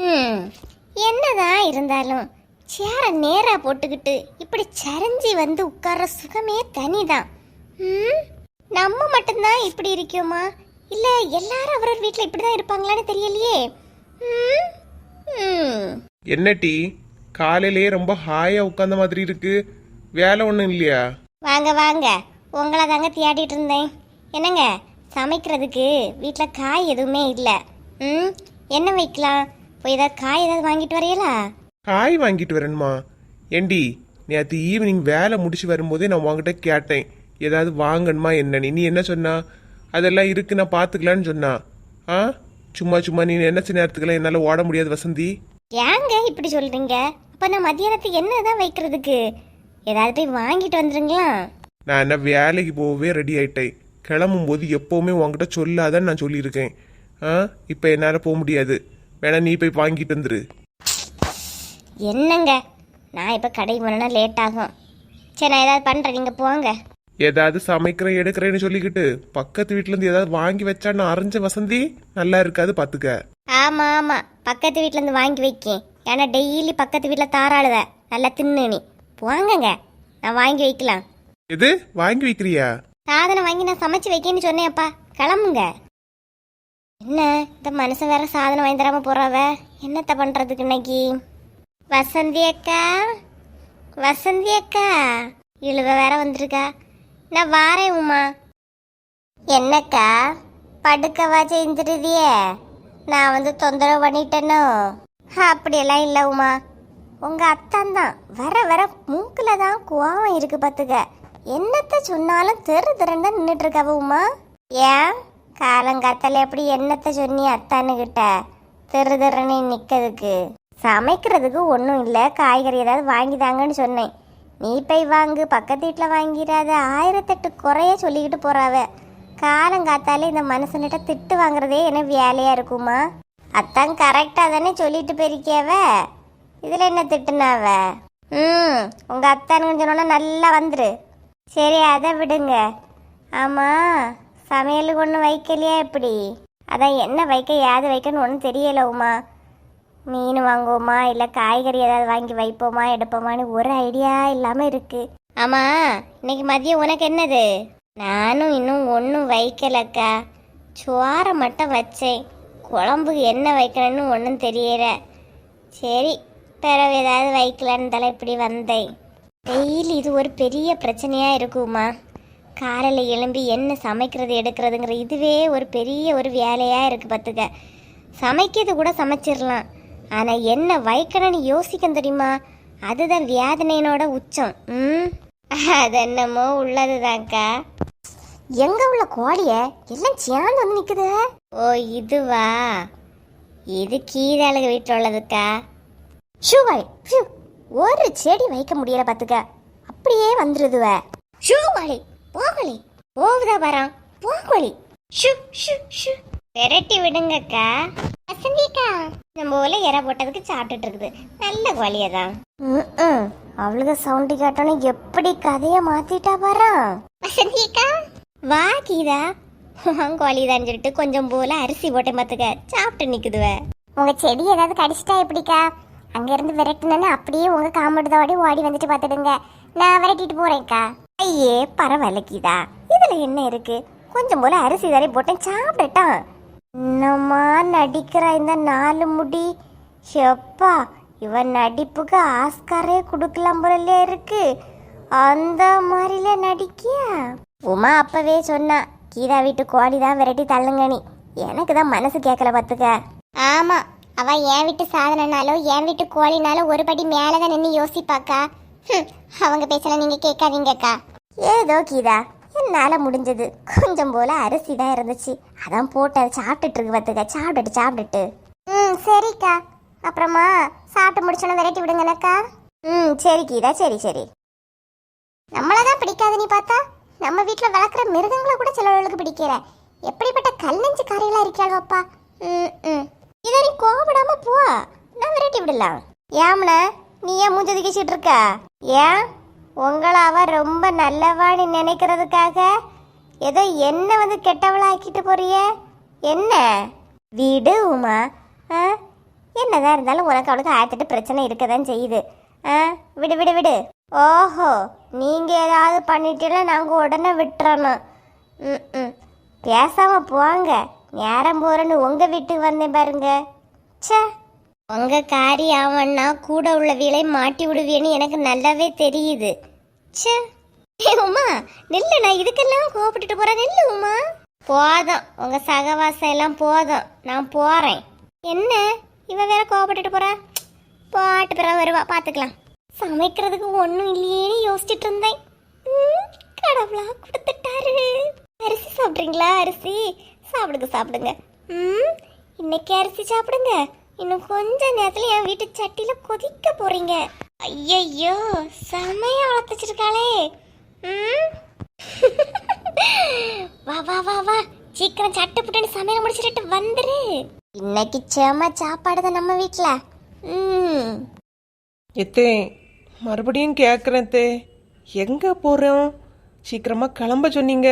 ம். என்னதான் இருந்தாலும் சேரை நேரா போட்டுக்கிட்டு இப்படி சரிஞ்சு வந்து உட்கார்ற சுகமே தனிதான். ம்? நம்ம மட்டும்தான் இப்படி இருக்கோமா? இல்ல எல்லாரும் அவரவர் வீட்ல இப்படிதான் இருப்பாங்களான்னு தெரியலையே. ம்? ம். என்ன டீ? காலையிலேயே ரொம்ப ஹாயா உட்கார்ந்த மாதிரி இருக்கு. வேலை ஒன்றும் இல்லையா? வாங்க வாங்க. உங்களை தாங்க தேடிட்டு இருந்தேன். என்னங்க சமைக்கிறதுக்கு வீட்டில் காய் எதுவுமே இல்லை. ம்? என்ன வைக்கலாம்? போய் ஏதாவது காய் ஏதாவது வாங்கிட்டு வரீங்களா காய் வாங்கிட்டு வரணுமா ஏண்டி நேற்று ஈவினிங் வேலை முடிச்சு வரும்போதே நான் உங்ககிட்ட கேட்டேன். ஏதாவது வாங்கணுமா என்னன்னு. நீ என்ன சொன்னா? அதெல்லாம் இருக்கு நான் பார்த்துக்கலான்னு சொன்னா. ஆ? சும்மா சும்மா நீ நினைச்ச நேரத்துக்கெல்லாம் என்னால் ஓட முடியாது வசந்தி. ஏங்க இப்படி சொல்றீங்க? அப்போ நான் மத்தியானத்துக்கு என்ன தான் வைக்கிறதுக்கு? ஏதாவது போய் வாங்கிட்டு வந்துருங்களா? நான் என்ன வேலைக்கு போகவே ரெடி ஆயிட்டேன். கிளம்பும் போது எப்போவுமே உங்ககிட்ட சொல்லாதன்னு நான் சொல்லியிருக்கேன். ஆ? இப்போ என்னால் போக முடியாது. வேணா நீ போய் வாங்கிட்டு வந்துரு. என்னங்க? நான் இப்போ கடைக்கு போனேன்னா லேட் ஆகும். சரி நான் ஏதாவது பண்ணுறேன் நீங்கள் போங்க. ஏதாவது சமைக்கிறேன் எடுக்கிறேன்னு சொல்லிக்கிட்டு பக்கத்து வீட்ல இருந்து ஏதாவது வாங்கி வச்சா நான் அரைஞ்ச வசந்தி நல்லா இருக்காது பாத்துக்க. ஆமாம் ஆமாம் பக்கத்து வீட்டிலேருந்து வாங்கி வைக்கேன். ஏன்னா டெய்லி பக்கத்து வீட்டில் தாராளுத நல்லா தின்னு நீ. போங்கங்க. நான் வாங்கி வைக்கலாம். எது? வாங்கி வைக்கிறியா? சாதனம் வாங்கி நான் சமைச்சு வைக்கேன்னு சொன்னேன்ப்பா. கிளம்புங்க. என்ன இந்த மனுஷன் வேற சாதனம் வாங்கி தராம போறாவ? என்னத்த பண்றதுக்கு இன்னைக்கு? வசந்தி அக்கா? வசந்தி அக்கா? இழுவ வேற வந்திருக்கா. நான் வாரேன் உமா. என்னக்கா படுக்கவா செஞ்சிருதியே நான் வந்து தொந்தரவு பண்ணிட்டேனோ? அப்படியெல்லாம் இல்லை உமா. உங்க அத்தான் தான் வர வர மூக்குல தான் கோவம் இருக்கு பாத்துக்க. என்னத்த சொன்னாலும் தெரு திறன் தான் நின்றுட்டு இருக்காவ உமா? ஏன்? காலங்காத்தால எப்படி என்னத்த சொன்னி அத்தானுக்கிட்ட தெரு தெருன்னு சமைக்கிறதுக்கு ஒன்றும் இல்லை. காய்கறி ஏதாவது வாங்கி தாங்கன்னு சொன்னேன். நீ போய் வாங்கு. பக்கத்து வீட்டில் வாங்கிடாத. ஆயிரத்தெட்டு குறைய சொல்லிக்கிட்டு போகிறாவ காலங்காத்தாலே இந்த மனுஷன்கிட்ட திட்டு வாங்குறதே என்ன வேலையாக இருக்குமா? அத்தான் கரெக்டாக தானே சொல்லிட்டு போயிருக்கியாவ? இதில் என்ன திட்டுனாவ? ம் உங்கள் அத்தானுன்னு சொன்னோன்னா நல்லா வந்துரு. சரி அதை விடுங்க. ஆமாம் சமையலுக்கு ஒன்றும் வைக்கலையா எப்படி அதான் என்ன வைக்க ஏது வைக்கன்னு ஒன்றும் தெரியல உமா. மீன் வாங்குவோமா இல்லை காய்கறி ஏதாவது வாங்கி வைப்போமா எடுப்போமான்னு ஒரு ஐடியா இல்லாமல் இருக்குது ஆமாம் இன்னைக்கு மதியம் உனக்கு என்னது? நானும் இன்னும் ஒன்றும் வைக்கலக்கா. சோறை மட்டும் வச்சேன். குழம்புக்கு என்ன வைக்கணும்னு ஒன்றும் தெரியல. சரி பிறகு ஏதாவது வைக்கலான்னு தலை இப்படி வந்தேன். டெய்லி இது ஒரு பெரிய பிரச்சனையாக இருக்குமா காலையில் எழும்பி என்ன சமைக்கிறது எடுக்கிறதுங்கிற இதுவே ஒரு பெரிய ஒரு வேலையாக இருக்குது பார்த்துக்க. சமைக்கிறது கூட சமைச்சிடலாம் ஆனால் என்ன வைக்கணும்னு யோசிக்க தெரியுமா? அதுதான் வேதனையினோட உச்சம். ம்? அது என்னமோ உள்ளதுதான்க்கா. எங்கே உள்ள கோழிய? எல்லாம் சேர்ந்து வந்து நிற்குது ஓ இதுவா? இது கீதாளுக வீட்டில் உள்ளதுக்கா? ஷூவாய் ஷூ. ஒரு செடி வைக்க முடியல பார்த்துக்க. அப்படியே வந்துடுதுவ ஷூவாளி போகலி போகுதா வரான் போகலி ஷூ ஷூ ஷூ. விரட்டி விடுங்கக்கா. வசந்திக்கா நம்ம ஊர்ல இற போட்டதுக்கு சாப்பிட்டுட்டு இருக்குது. நல்ல கோழியை தான் அவளுக்கு சவுண்டு கேட்டோன்னு எப்படி கதைய மாத்திட்டா வரான் வசந்திக்கா வா கீதா. கோழிதான் சொல்லிட்டு கொஞ்சம் போல அரிசி போட்டேன் பார்த்துக்க. சாப்பிட்டு நிக்குதுவ. உங்க செடி ஏதாவது கடிச்சிட்டா எப்படிக்கா? அங்க இருந்து விரட்டுனேன்னு அப்படியே உங்க காம்பவுண்டோட ஓடி வந்துட்டு பார்த்துடுங்க. நான் விரட்டிட்டு போறேன்க்கா. ஐயே பரவாயில்ல கீதா. இதுல என்ன இருக்கு? கொஞ்சம் போல அரிசி தானே போட்டேன் சாப்பிடட்டான் என்னம்மா நடிக்கிறா இந்த நாலு முடி? எப்பா இவன் நடிப்புக்கு ஆஸ்காரே கொடுக்கலாம் போல இருக்கு. அந்த மாதிரில நடிக்கியா? உமா அப்பவே சொன்னா கீதா வீட்டு கோழி தான் விரட்டி தள்ளுங்கனி எனக்கு தான் மனசு கேட்கல பார்த்துக்க ஆமா அவ என் வீட்டு சாதனைனாலும் என் வீட்டு கோழினாலும் ஒரு படி மேலதான் நின்று யோசிப்பாக்கா. அவங்க பேசல நீங்க கேட்காதீங்கக்கா ஏதோ கீதா என்னால முடிஞ்சது. கொஞ்சம் போல அரிசி தான் இருந்துச்சு. அதான் போட்டு அதை சாப்பிட்டுட்டு இருக்கு பார்த்துக்க. சாப்பிட்டுட்டு சாப்பிட்டுட்டு. ம் சரிக்கா. அப்புறமா சாப்பிட்டு முடிச்சோன்னு விரட்டி விடுங்கனக்கா ம் சரி கீதா சரி சரி. நம்மளதான் பிடிக்காது நீ பார்த்தா? நம்ம வீட்டில் வளர்க்குற மிருகங்களை கூட சிலவர்களுக்கு பிடிக்கிற எப்படிப்பட்ட கல்லஞ்சு காரியெல்லாம் இருக்காளோப்பா ம் ம். இதை நீ கோபடாமல் போ. நான் விரட்டி விடலாம். ஏம்ன நீ ஏன் மூஞ்சது தூக்கிச்சிட்டு இருக்க? ஏன்? உங்களை அவ ரொம்ப நல்லவான்னு நினைக்கிறதுக்காக? ஏதோ என்ன வந்து கெட்டவளாக்கிட்டு போறிய? என்ன? விடு உமா ஆ? என்னதான் இருந்தாலும் உனக்கு அவளுக்கு ஆயிரத்தெட்டு பிரச்சனை இருக்க தான் செய்யுது. ஆ? விடு விடு விடு. ஓஹோ நீங்கள் ஏதாவது பண்ணிட்டீங்கன்னா நாங்கள் உடனே விட்டுறணும். ம் ம். பேசாமல் போங்க. நேரம் போகிறேன்னு உங்கள் வீட்டுக்கு வந்தேன் பாருங்க. ச்சே. உங்க காரி ஆவன்னா கூட உள்ள விலை மாட்டி விடுவேன்னு எனக்கு நல்லாவே தெரியுது. ச்சே. ஏய் உமா நில்லு நான் இதுக்கெல்லாம் கோபப்பட்டுட்டு போறேன். நெல்லு உமா. போதும். உங்க சகவாசம் எல்லாம் போதும். நான் போறேன். என்ன? இவ வேற கோபப்பட்டுட்டு போறா. பாட்டு பிறகு வருவா. பாத்துக்கலாம். சமைக்கிறதுக்கு ஒன்றும் இல்லையேன்னு யோசிச்சுட்டு இருந்தேன். கடவுளா கொடுத்துட்டாரு. அரிசி சாப்பிட்றீங்களா அரிசி? சாப்பிடுங்க சாப்பிடுங்க. ம் இன்னைக்கு அரிசி சாப்பிடுங்க. இன்னும் கொஞ்ச நேரத்துல என் வீட்டு சட்டியில் கொதிக்க போறீங்க. ஐயையோ செமையா வளர்த்துச்சிருக்காளே. ம்? வா வா வா வா. சீக்கிரம் சட்டை புட்டன்னு சமையல் முடிச்சிட்டு வந்துரு. இன்னைக்கு சேம சாப்பாடு தான் நம்ம வீட்டில் ம். எத்தே மறுபடியும் கேட்குறேன் தே. எங்கே போகிறோம் சீக்கிரமாக கிளம்ப சொன்னீங்க.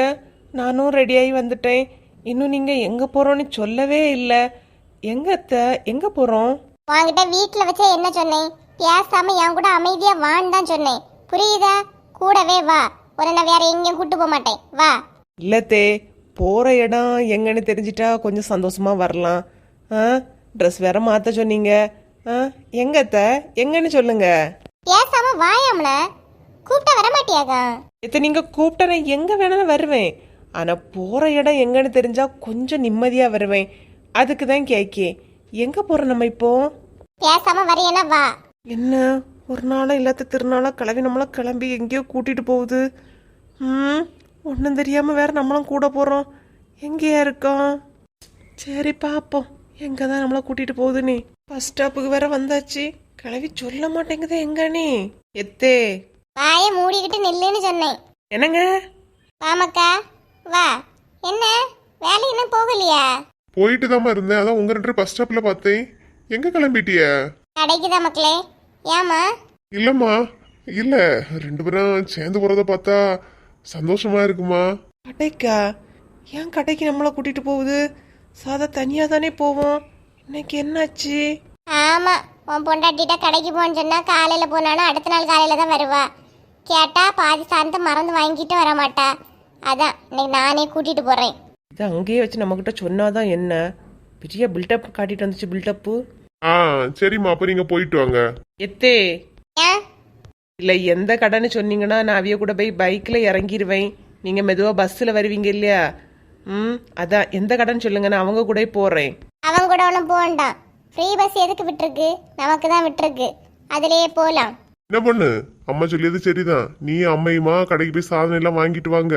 நானும் ரெடியாகி வந்துட்டேன். இன்னும் நீங்கள் எங்கே போகிறோன்னு சொல்லவே இல்லை. எங்க அத்தை எங்கே போகிறோம் உன்கிட்ட வீட்ல வச்ச என்ன சொன்னேன்? பேசாம என் கூட அமைதியா வான்னு தான் சொன்னேன். புரியுதா? கூடவே வா. உன்னை நான் வேற எங்கேயும் கூட்டு போக மாட்டேன். வா. இல்லை தே போகிற இடம் எங்கன்னு தெரிஞ்சிட்டா கொஞ்சம் சந்தோஷமாக வரலாம். ஆ? ட்ரெஸ் வேற மாற்ற சொன்னீங்க. ஆ? எங்க அத்தை எங்கன்னு சொல்லுங்க. பேசாம வாயாமல கூப்பிட்டா வர மாட்டியாக்கா? இத்த நீங்கள் கூப்பிட்டா நான் எங்கே வேணாலும் வருவேன். ஆனால் போகிற இடம் எங்கன்னு தெரிஞ்சா கொஞ்சம் நிம்மதியாக வருவேன். அதுக்கு தான் கேக்கே. எங்கே போகிறோம் நம்ம இப்போ? பேசாம வரையனா வா? என்ன? ஒரு நாளும் இல்லாத திருநாளாக கிளம்பி நம்மள கிளம்பி எங்கேயோ கூட்டிகிட்டு போகுது. ம் ஒன்றும் தெரியாமல் வேற நம்மளும் கூட போகிறோம் எங்கேயா இருக்கோம்? சரி பார்ப்போம் எங்கே தான் நம்மளை கூட்டிகிட்டு போகுது நீ? பஸ் ஸ்டாப்புக்கு வேற வந்தாச்சு. கிளவி சொல்ல மாட்டேங்குது எங்க நீ? எத்தே. வாயை மூடிக்கிட்டு நில்லுன்னு சொன்னேன். என்னங்க? வாமக்கா வா. என்ன? வேலை இன்னும் போகலையா? போயிட்டு தாம்மா இருந்தேன். அதான் உங்க ரெண்டு பஸ் ஸ்டாப்ல பார்த்தேன். எங்க கிளம்பிட்டிய? கடைக்குதா மக்களே. ஏமா இல்லம்மா. இல்ல ரெண்டு பேரும் சேர்ந்து போறத பார்த்தா சந்தோஷமா இருக்குமா? கடைக்கா ஏன் கடைக்கு நம்மளை கூட்டிட்டு போகுது? சாதா தனியாக தானே போவோம். இன்னைக்கு என்னாச்சு? ஆமா உன் பொண்டாட்டிட்ட கடைக்கு போன்னு சொன்னா காலையில போனாலும் அடுத்த நாள் காலையில தான் வருவா. கேட்டா பாதி சார்ந்து மறந்து வாங்கிட்டு வர மாட்டா. அதான் இன்னைக்கு நானே கூட்டிட்டு போறேன். இது அங்கேயே வச்சு நம்மக்கிட்ட சொன்னாதான் என்ன? பெரிய பில்டப் காட்டிட்டு வந்துச்சு பில்டப்பு ஆ சரிம்மா அப்ப நீங்க போயிட்டு வாங்க. எத்தே. ஏன் இல்லை எந்த கடைன்னு சொன்னீங்கன்னா நான் அவிய கூட போய் பைக்கில் இறங்கிடுவேன் நீங்கள் மெதுவாக பஸ்ஸில் வருவீங்க இல்லையா? ம் அதான் எந்த கடைன்னு சொல்லுங்க நான் அவங்க கூட போகிறேன் அவன் கூட ஒன்றும் போகண்டாம் ஃப்ரீ பஸ் எதுக்கு விட்டுருக்கு? நமக்கு தான் விட்டுருக்கு. அதுலயே போகலாம் என்ன பண்ணு? அம்மா சொல்லியது சரிதான். நீ அம்மையுமா? கடைக்கு போய் சாதனம் எல்லாம் வாங்கிட்டு வாங்க.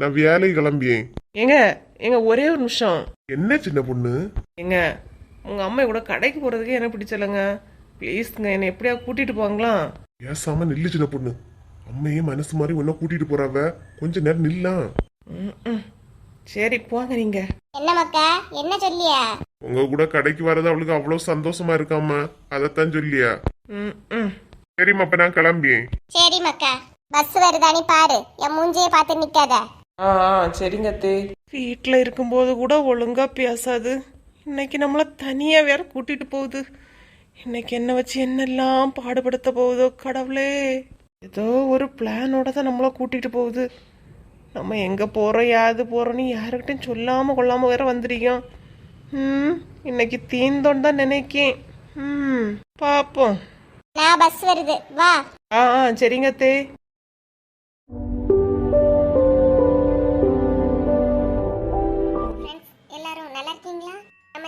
நான் வேலை கிளம்பியேன். ஏங்க ஏங்க ஒரே ஒரு நிமிஷம். என்ன சின்ன பொண்ணு? ஏங்க உங்கள் அம்மா கூட கடைக்கு போகிறதுக்கு என்ன பிடிச்சலங்க? ப்ளீஸ்ங்க என்னை எப்படியா கூட்டிகிட்டு போங்களா பேசாம நில்லு சின்ன பொண்ணு. அம்மையே மனசு மாதிரி உன்ன கூட்டிட்டு போறாவ. கொஞ்ச நேரம் நில்லாம் ம் ம் சரி போங்க நீங்கள் என்ன மக்கா? என்ன சொல்லியா? உங்க கூட கடைக்கு வர்றது அவளுக்கு அவ்வளவு சந்தோஷமா இருக்காம? அதைத்தான் சொல்லியா. ம் ம் சரிம்மா அப்ப நான் கிளம்பியேன். சரி மக்கா பஸ் வருதானே பாரு. என் மூஞ்சியே பார்த்து நிக்காத. ஆ சரிங்க தே வீட்டில் இருக்கும்போது கூட ஒழுங்கா பேசாது. இன்னைக்கு நம்மளை தனியாக வேற கூட்டிட்டு போகுது. இன்னைக்கு என்ன வச்சு என்னெல்லாம் பாடுபடுத்த போகுதோ கடவுளே. ஏதோ ஒரு பிளானோட தான் நம்மளை கூட்டிட்டு போகுது. நம்ம எங்கே போகிறோம் யாது போகிறோன்னு யாருக்கிட்டையும் சொல்லாமல் கொள்ளாமல் வேற வந்துருக்கோம். ம் இன்னைக்கு தீந்தோன்னு தான் நினைக்கேன். ம் பார்ப்போம் நான் பஸ் வருது. வா. ஆ ஆ சரிங்க தே